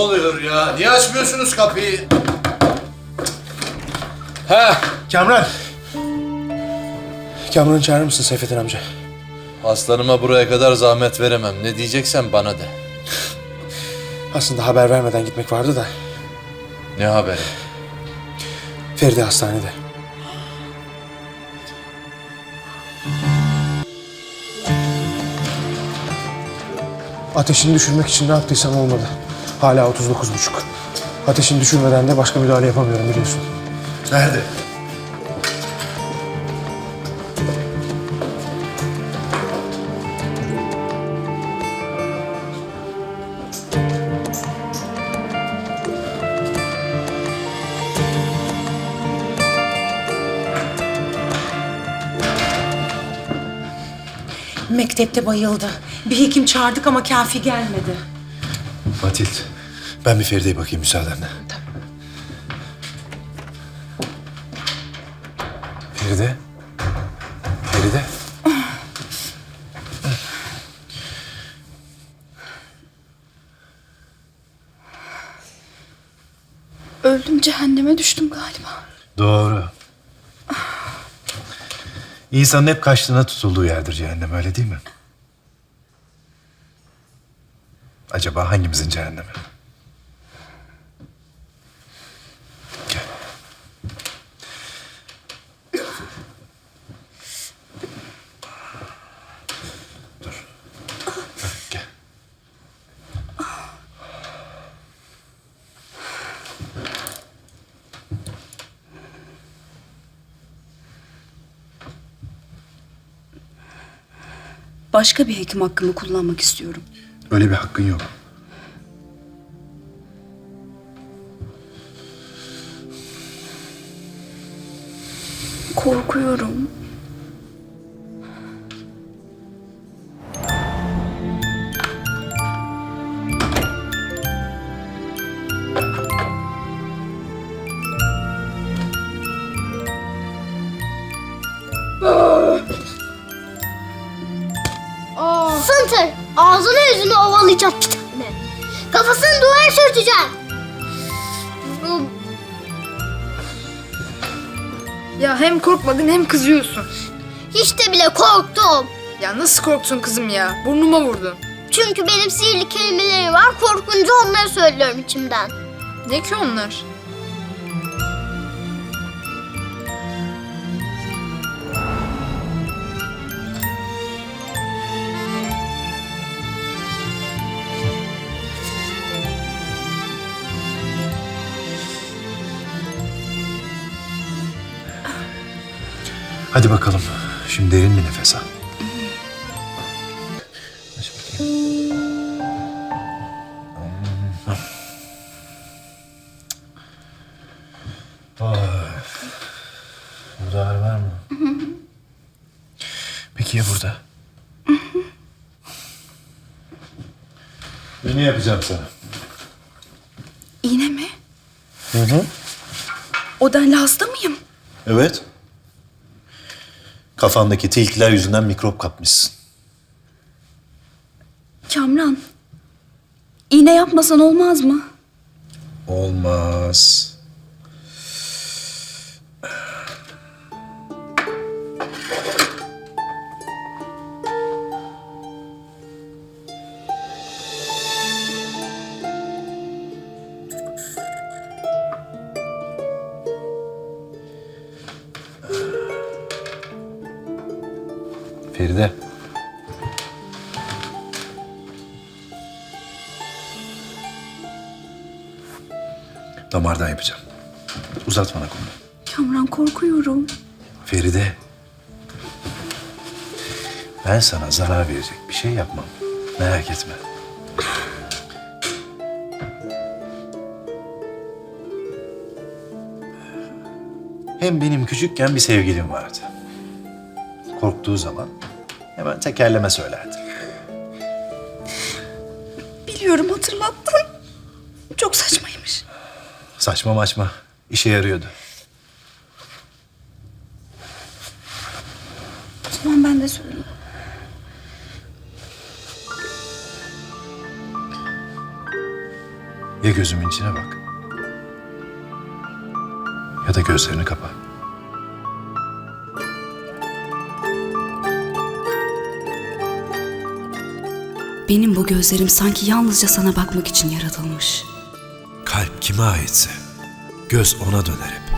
oluyor ya? Niye açmıyorsunuz kapıyı? Ha, Kamran. Kamran'ı çağırır mısın Seyfettin amca? aslanıma buraya kadar zahmet veremem. Ne diyeceksen bana de. Aslında haber vermeden gitmek vardı da. Ne haberi? Feride hastanede. Ateşini düşürmek için ne yaptıysam olmadı. Hala 39,5. Ateşini düşürmeden de başka müdahale yapamıyorum biliyorsun. Nerede? Mektepte bayıldı. Bir hekim çağırdık ama kafi gelmedi. Matilt, ben bir Feride'ye bakayım müsaadenle. Feride? Feride? Öldüm cehenneme düştüm galiba. Doğru. İnsanın hep kaçtığına tutulduğu yerdir cehennem, öyle değil mi? Acaba hangimizin cehennemi? Gel. Dur. Gel. Başka bir hekim hakkımı kullanmak istiyorum. Öyle bir hakkın yok. Korkuyorum. Ağzını yüzünü ovalayacağım bir tane. Kafasını duvara sürteceğim. Ya hem korkmadın hem kızıyorsun. Hiç de bile korktum. Ya nasıl korktun kızım ya? Burnuma vurdun. Çünkü benim sihirli kelimelerim var. Korkunca onları söylüyorum içimden. Ne ki onlar? Hadi bakalım. Şimdi derin bir nefes al. Aç bakayım. Ay. Burada ağrı var mı? Peki ya burada? Ve ne yapacağım sana? İğne mi? Hı hı. O denli hasta mıyım? Evet. Kafandaki tilkiler yüzünden mikrop kapmışsın. Kamran. İğne yapmasan olmaz mı? Olmaz. Feride. Damardan yapacağım. Uzat bana kolunu. Kamran korkuyorum. Feride. Ben sana zarar verecek bir şey yapmam. Merak etme. Hem benim küçükken bir sevgilim vardı. Korktuğu zaman hemen tekerleme söylerdi. Biliyorum hatırlattın. Çok saçmaymış. Saçma maçma. işe yarıyordu. O zaman ben de söyleyeyim. Ya gözümün içine bak. Ya da gözlerini kapa. Benim bu gözlerim sanki yalnızca sana bakmak için yaratılmış. Kalp kime aitse göz ona döner hep.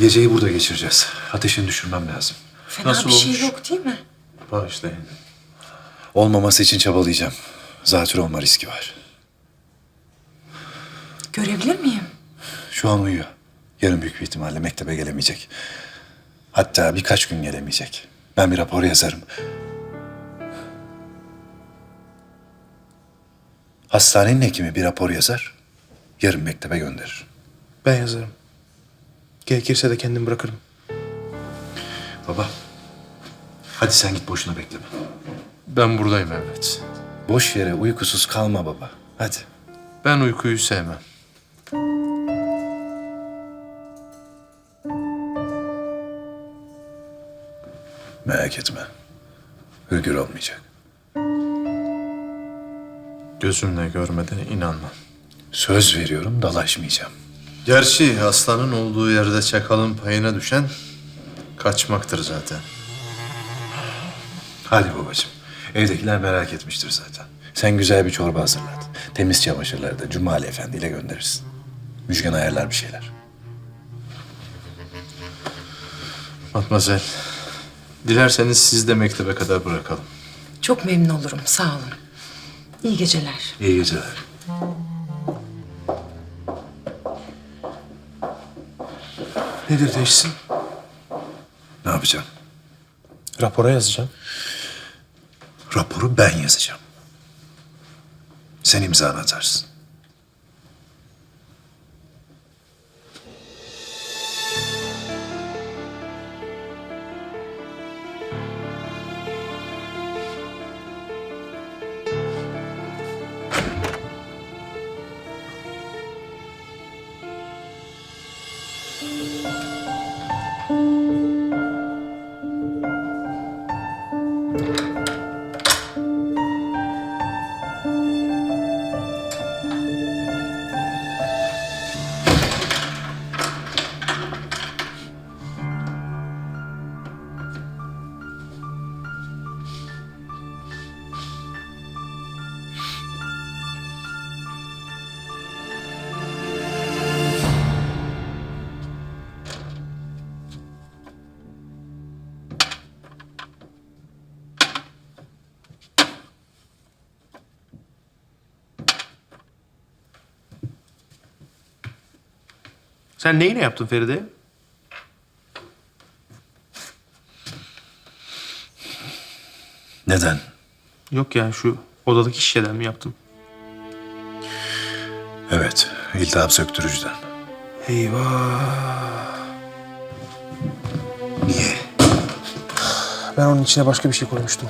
Geceyi burada geçireceğiz. Ateşini düşürmem lazım. Fena Nasıl bir şey olmuş? yok değil mi? Bağışlayın. Olmaması için çabalayacağım. Zatür olma riski var. Görebilir miyim? Şu an uyuyor. Yarın büyük bir ihtimalle mektebe gelemeyecek. Hatta birkaç gün gelemeyecek. Ben bir rapor yazarım. Hastanenin hekimi bir rapor yazar. Yarın mektebe gönderir. Ben yazarım. Gerekirse de kendim bırakırım. Baba. Hadi sen git boşuna bekleme. Ben buradayım evet. Boş yere uykusuz kalma baba. Hadi. Ben uykuyu sevmem. Merak etme. Hürgür olmayacak. Gözümle görmeden inanmam. Söz veriyorum dalaşmayacağım. Gerçi aslanın olduğu yerde çakalın payına düşen kaçmaktır zaten. Hadi babacığım. Evdekiler merak etmiştir zaten. Sen güzel bir çorba hazırlat. Temiz çamaşırları da Cumali Efendi ile gönderirsin. Müjgan ayarlar bir şeyler. Matmazel, dilerseniz siz de mektebe kadar bırakalım. Çok memnun olurum. Sağ olun. İyi geceler. İyi geceler. Nedir teşhisin? Ne yapacağım? Rapora yazacağım. Raporu ben yazacağım. Sen imzanı atarsın. Sen neyine yaptın Feride? Neden? Yok ya şu odadaki şişeden mi yaptın? Evet, iltihap söktürücüden. Eyvah. Niye? Ben onun içine başka bir şey koymuştum.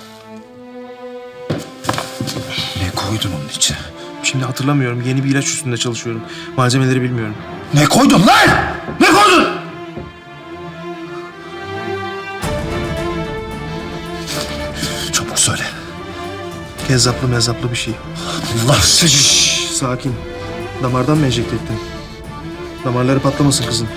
Ne koydun onun içine? Şimdi hatırlamıyorum. Yeni bir ilaç üstünde çalışıyorum. Malzemeleri bilmiyorum. Ne koydun lan? Ne koydun? Çabuk söyle. Kezzaplı mezzaplı bir şey. Allah seni. Sakin. Damardan mı enjekte ettin? Damarları patlamasın kızın.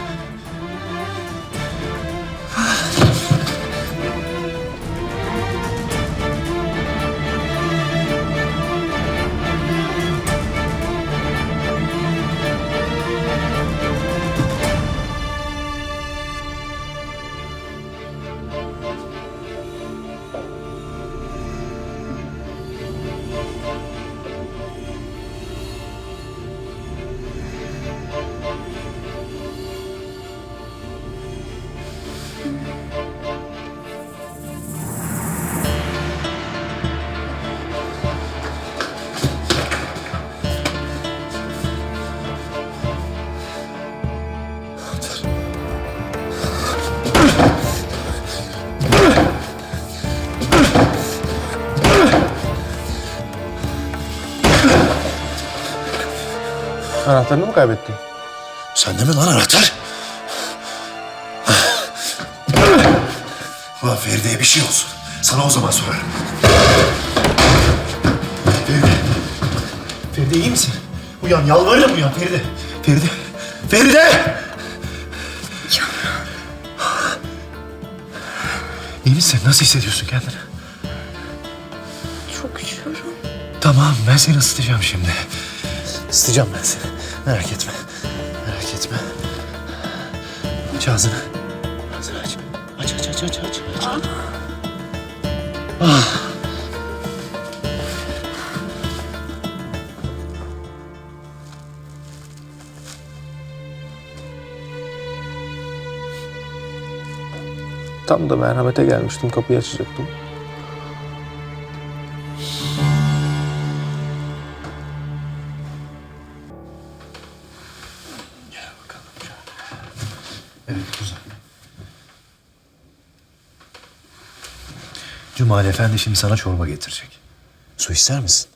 Anahtarını mı kaybettin? Sende mi lan anahtar? Ulan Feride'ye bir şey olsun. Sana o zaman sorarım. Feride. Feride iyi misin? Uyan yalvarırım uyan Feride. Feride. Feride! İyi misin? Nasıl hissediyorsun kendini? Çok üşüyorum. Tamam ben seni ısıtacağım şimdi. Isıtacağım ben seni. Merak etme. Merak etme. Aç ağzını. Ağzını aç. Aç aç aç aç aç. aç. Ah. Tam da merhamete gelmiştim. Kapıyı açacaktım. Güzel. Cumali Efendi şimdi sana çorba getirecek. Su ister misin?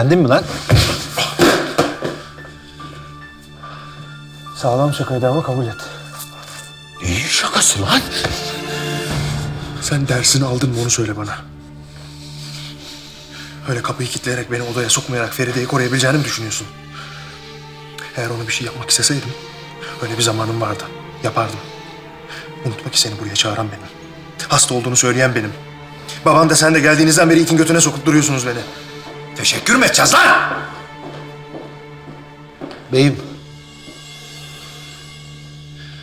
Eğlendin mi lan? Sağlam şakaydı ama kabul et. Neyin şakası lan? Sen dersini aldın mı onu söyle bana. Öyle kapıyı kilitleyerek beni odaya sokmayarak Feride'yi koruyabileceğini mi düşünüyorsun? Eğer ona bir şey yapmak isteseydim, öyle bir zamanım vardı. Yapardım. Unutma ki seni buraya çağıran benim. Hasta olduğunu söyleyen benim. Baban da sen de geldiğinizden beri itin götüne sokup duruyorsunuz beni. Teşekkür mü edeceğiz lan? Beyim.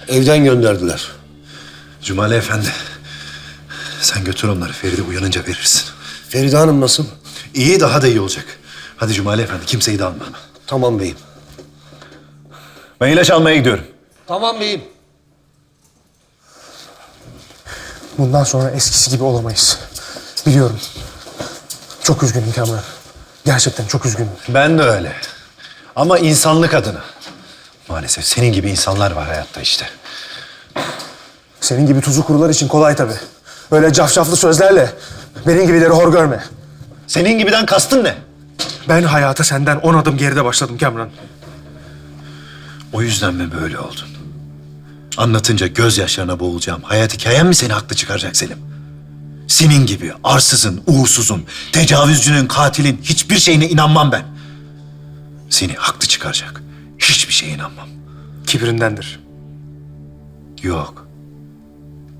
Evden gönderdiler. Cumali Efendi. Sen götür onları Feride uyanınca verirsin. Feride Hanım nasıl? İyi daha da iyi olacak. Hadi Cumali Efendi kimseyi de alma. Tamam beyim. Ben ilaç almaya gidiyorum. Tamam beyim. Bundan sonra eskisi gibi olamayız. Biliyorum. Çok üzgünüm Kamran. Gerçekten çok üzgünüm. Ben de öyle. Ama insanlık adına. Maalesef senin gibi insanlar var hayatta işte. Senin gibi tuzu kurular için kolay tabii. Öyle cafcaflı sözlerle benim gibileri hor görme. Senin gibiden kastın ne? Ben hayata senden on adım geride başladım Kamran. O yüzden mi böyle oldun? Anlatınca gözyaşlarına boğulacağım. Hayat hikayem mi seni haklı çıkaracak Selim? Senin gibi arsızın, uğursuzun, tecavüzcünün, katilin hiçbir şeyine inanmam ben. Seni haklı çıkaracak. Hiçbir şeye inanmam. Kibrindendir. Yok.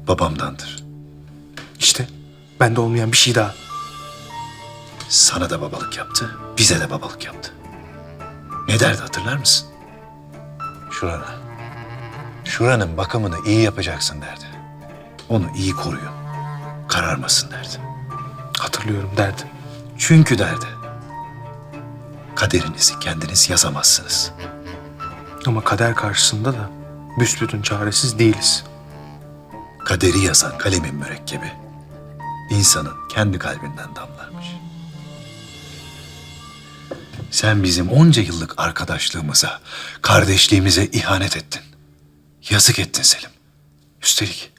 Babamdandır. İşte bende olmayan bir şey daha. Sana da babalık yaptı, bize de babalık yaptı. Ne derdi hatırlar mısın? Şurana. Şuranın bakımını iyi yapacaksın derdi. Onu iyi koruyun. Kararmasın derdi. Hatırlıyorum derdi. Çünkü derdi. Kaderinizi kendiniz yazamazsınız. Ama kader karşısında da büsbütün çaresiz değiliz. Kaderi yazan kalemin mürekkebi insanın kendi kalbinden damlarmış. Sen bizim onca yıllık arkadaşlığımıza, kardeşliğimize ihanet ettin. Yazık ettin Selim. Üstelik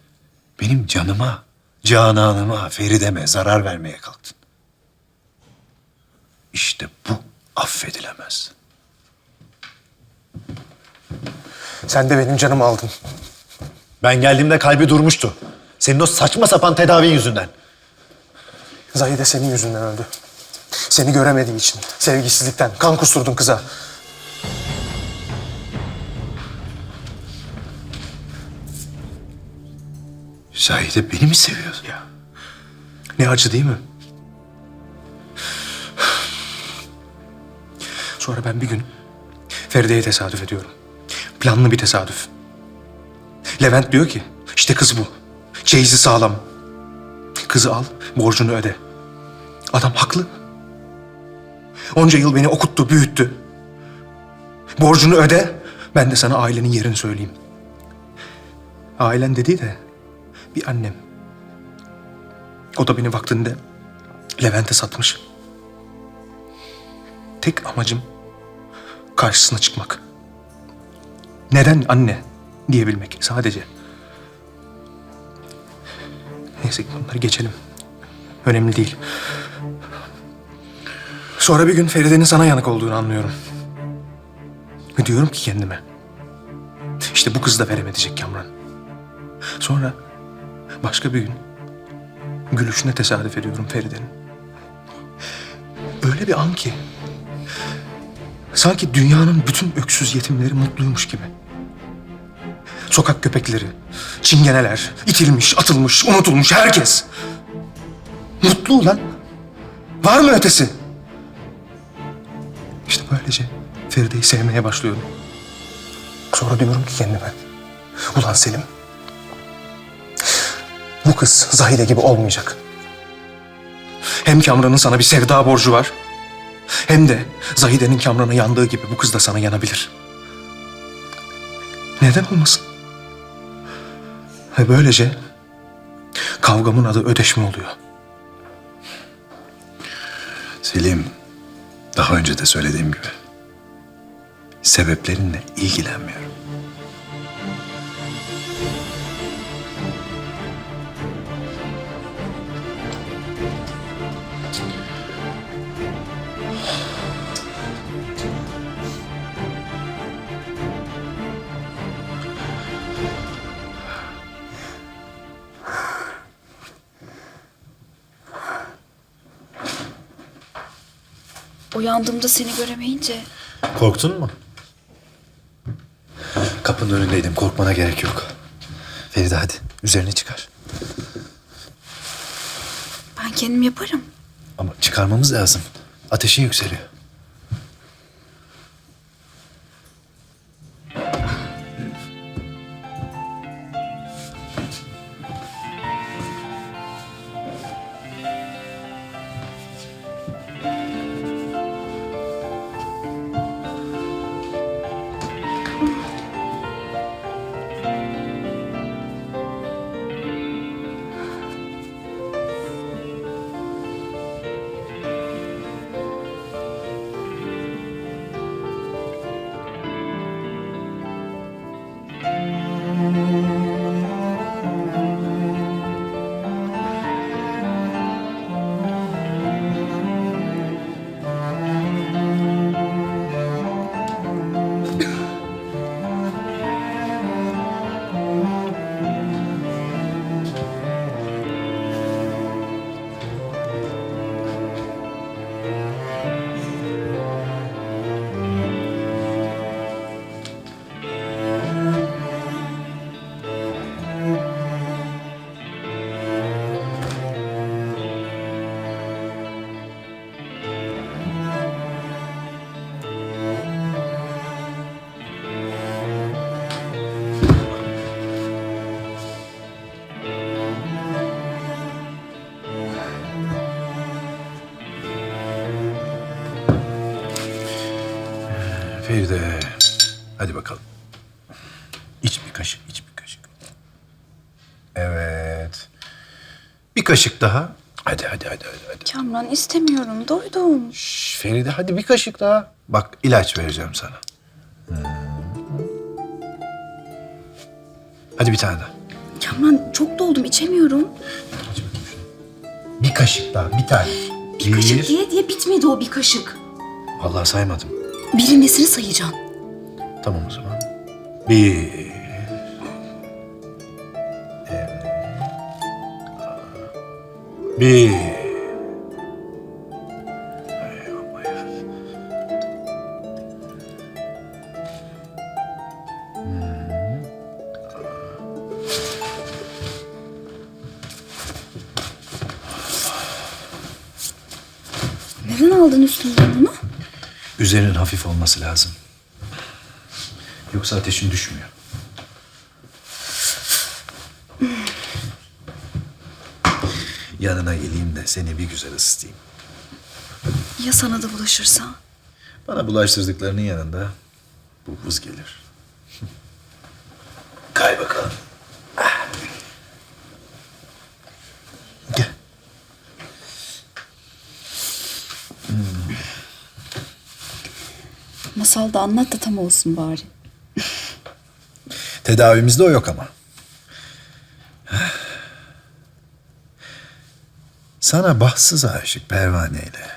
benim canıma, cananıma, Feride'me zarar vermeye kalktın. İşte bu affedilemez. Sen de benim canımı aldın. Ben geldiğimde kalbi durmuştu. Senin o saçma sapan tedavin yüzünden. Zahide senin yüzünden öldü. Seni göremediği için, sevgisizlikten kan kusturdun kıza. Zahide beni mi seviyor? Ya. Ne acı değil mi? Sonra ben bir gün Feride'ye tesadüf ediyorum. Planlı bir tesadüf. Levent diyor ki işte kız bu. Çeyizi sağlam. Kızı al borcunu öde. Adam haklı. Onca yıl beni okuttu, büyüttü. Borcunu öde, ben de sana ailenin yerini söyleyeyim. Ailen dediği de bir annem. O da beni vaktinde Levent'e satmış. Tek amacım karşısına çıkmak. Neden anne diyebilmek sadece. Neyse ki bunları geçelim. Önemli değil. Sonra bir gün Feride'nin sana yanık olduğunu anlıyorum. Diyorum ki kendime. İşte bu kız da veremeyecek Kamran. Sonra başka bir gün gülüşüne tesadüf ediyorum Feride'nin. Öyle bir an ki sanki dünyanın bütün öksüz yetimleri mutluymuş gibi. Sokak köpekleri, çingeneler, itilmiş, atılmış, unutulmuş herkes. Mutlu ulan. Var mı ötesi? İşte böylece Feride'yi sevmeye başlıyorum. Sonra diyorum ki kendime. Ulan Selim. Bu kız Zahide gibi olmayacak. Hem Kamran'ın sana bir sevda borcu var. Hem de Zahide'nin Kamran'a yandığı gibi bu kız da sana yanabilir. Neden olmasın? Ve böylece kavgamın adı ödeşme oluyor. Selim, daha önce de söylediğim gibi sebeplerinle ilgilenmiyorum. Uyandığımda seni göremeyince Korktun mu? Kapının önündeydim. Korkmana gerek yok. Feride hadi üzerine çıkar. ben kendim yaparım. Ama çıkarmamız lazım. Ateşin yükseliyor. Kaşık daha. Hadi hadi hadi hadi. hadi. Kamran istemiyorum. Doydum. Şş, Feride hadi bir kaşık daha. Bak ilaç vereceğim sana. Hmm. Hadi bir tane daha. Kamran çok doldum. içemiyorum. Bir kaşık daha, bir tane. Bir kaşık diye diye bitmedi o bir kaşık. Vallahi saymadım. Birin nesini sayacaksın? Tamam o zaman. Bir. Bir. Neden aldın üstünden bunu? Üzerinin hafif olması lazım. Yoksa ateşin düşmüyor. Yanına geleyim de seni bir güzel ısıtayım. Ya sana da bulaşırsa? Bana bulaştırdıklarının yanında bu vız gelir. Kay bakalım. Gel. Masal da anlat da tam olsun bari. Tedavimizde o yok ama. Sana bahtsız aşık Pervane ile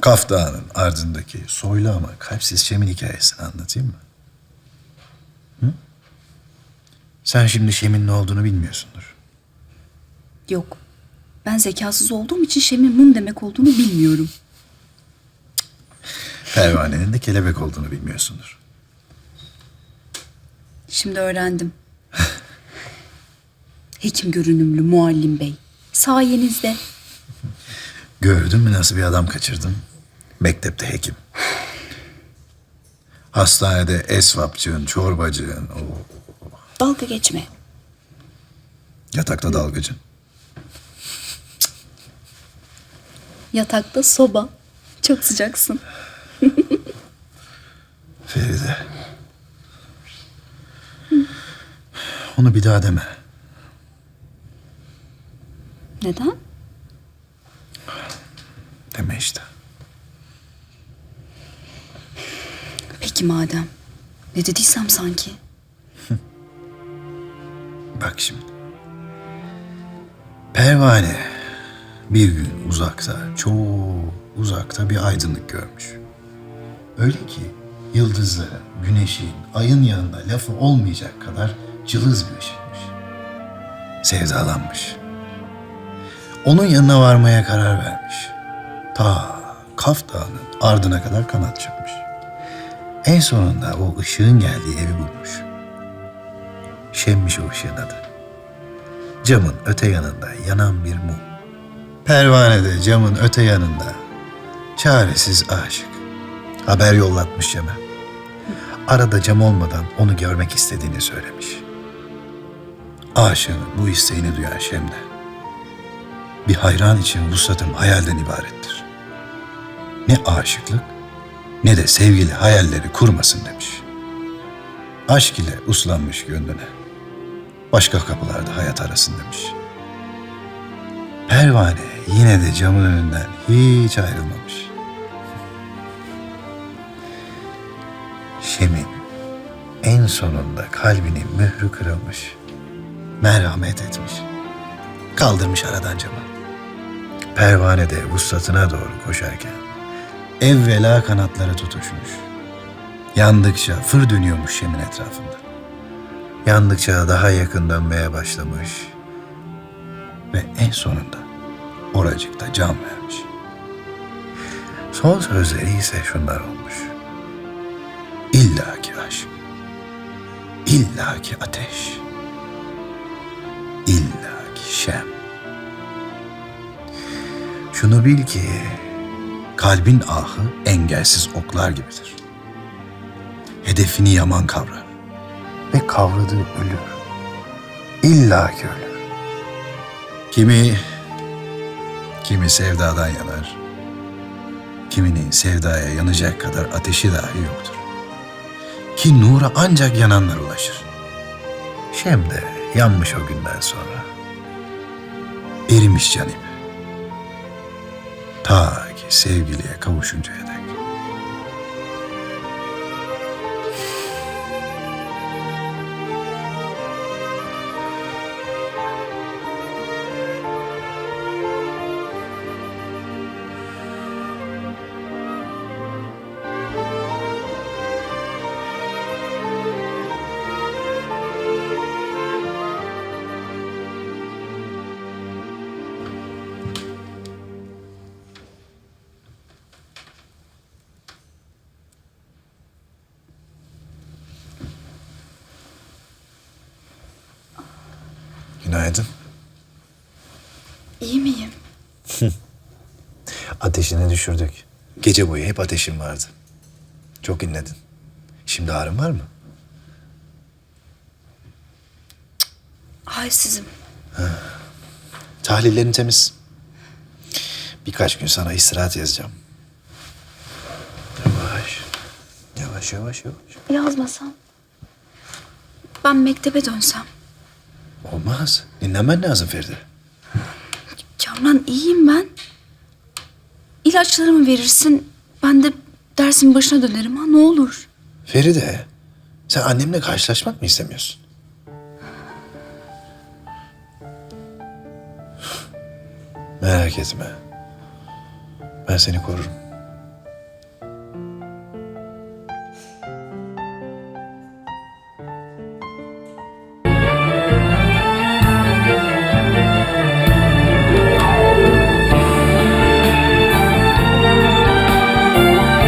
Kaf Dağı'nın ardındaki soylu ama kalpsiz Şem'in hikayesini anlatayım mı? Hı? Sen şimdi Şem'in ne olduğunu bilmiyorsundur. Yok. Ben zekasız olduğum için Şem'in mum demek olduğunu bilmiyorum. Pervane'nin de kelebek olduğunu bilmiyorsundur. Şimdi öğrendim. Hekim görünümlü muallim bey. Sayenizde. Gördün mü nasıl bir adam kaçırdım? Mektepte hekim. Hastanede esvapçığın, çorbacığın, o Dalga geçme. yatakta dalgıcın. Yatakta soba. Çok sıcaksın. Feride. Onu bir daha deme. Neden? İşte. Peki madem. Ne dediysem sanki. Bak şimdi. Pervane bir gün uzakta, çok uzakta bir aydınlık görmüş. Öyle ki yıldızların, güneşin, ayın yanında lafı olmayacak kadar cılız bir ışıkmış. Sevdalanmış. Onun yanına varmaya karar vermiş. Ta Kaf Dağı'nın ardına kadar kanat çırpmış. En sonunda o ışığın geldiği evi bulmuş. Şemmiş o ışığın adı. Camın öte yanında yanan bir mum. Pervanede camın öte yanında çaresiz aşık. Haber yollatmış cama. Arada cam olmadan onu görmek istediğini söylemiş. Aşığın bu isteğini duyan Şemde. Bir hayran için vuslatım hayalden ibarettir. Ne aşıklık ne de sevgili hayalleri kurmasın demiş. Aşk ile uslanmış gönlüne. Başka kapılarda hayat arasın demiş. Pervane yine de camın önünden hiç ayrılmamış. Şem'in en sonunda kalbinin mührü kırılmış. Merhamet etmiş. Kaldırmış aradan camı. Pervane de vuslatına doğru koşarken evvela kanatları tutuşmuş. Yandıkça fır dönüyormuş Şem'in etrafında. Yandıkça daha yakın dönmeye başlamış. Ve en sonunda oracıkta can vermiş. Son sözleri ise şunlar olmuş. İlla ki aşk. İlla ki ateş. İlla ki şem. Şunu bil ki kalbin ahı engelsiz oklar gibidir. Hedefini yaman kavrar ve kavradığı ölür. İlla ki ölür. Kimi kimi sevdadan yanar. Kiminin sevdaya yanacak kadar ateşi dahi yoktur. Ki nura ancak yananlar ulaşır. Şem de yanmış o günden sonra. Erimiş canım. Ta sevgiliye kavuşuncaya İyi miyim? Ateşini düşürdük. Gece boyu hep ateşin vardı. Çok inledin. Şimdi ağrın var mı? Halsizim. Tahlillerin temiz. Birkaç gün sana istirahat yazacağım. Yavaş. Yavaş yavaş yavaş. Yazmasam. Ben mektebe dönsem. Olmaz. Dinlenmen lazım Feride. Kamran iyiyim ben. İlaçlarımı verirsin. Ben de dersin başına dönerim ha ne olur. Feride, sen annemle karşılaşmak mı istemiyorsun? Merak etme. Ben seni korurum.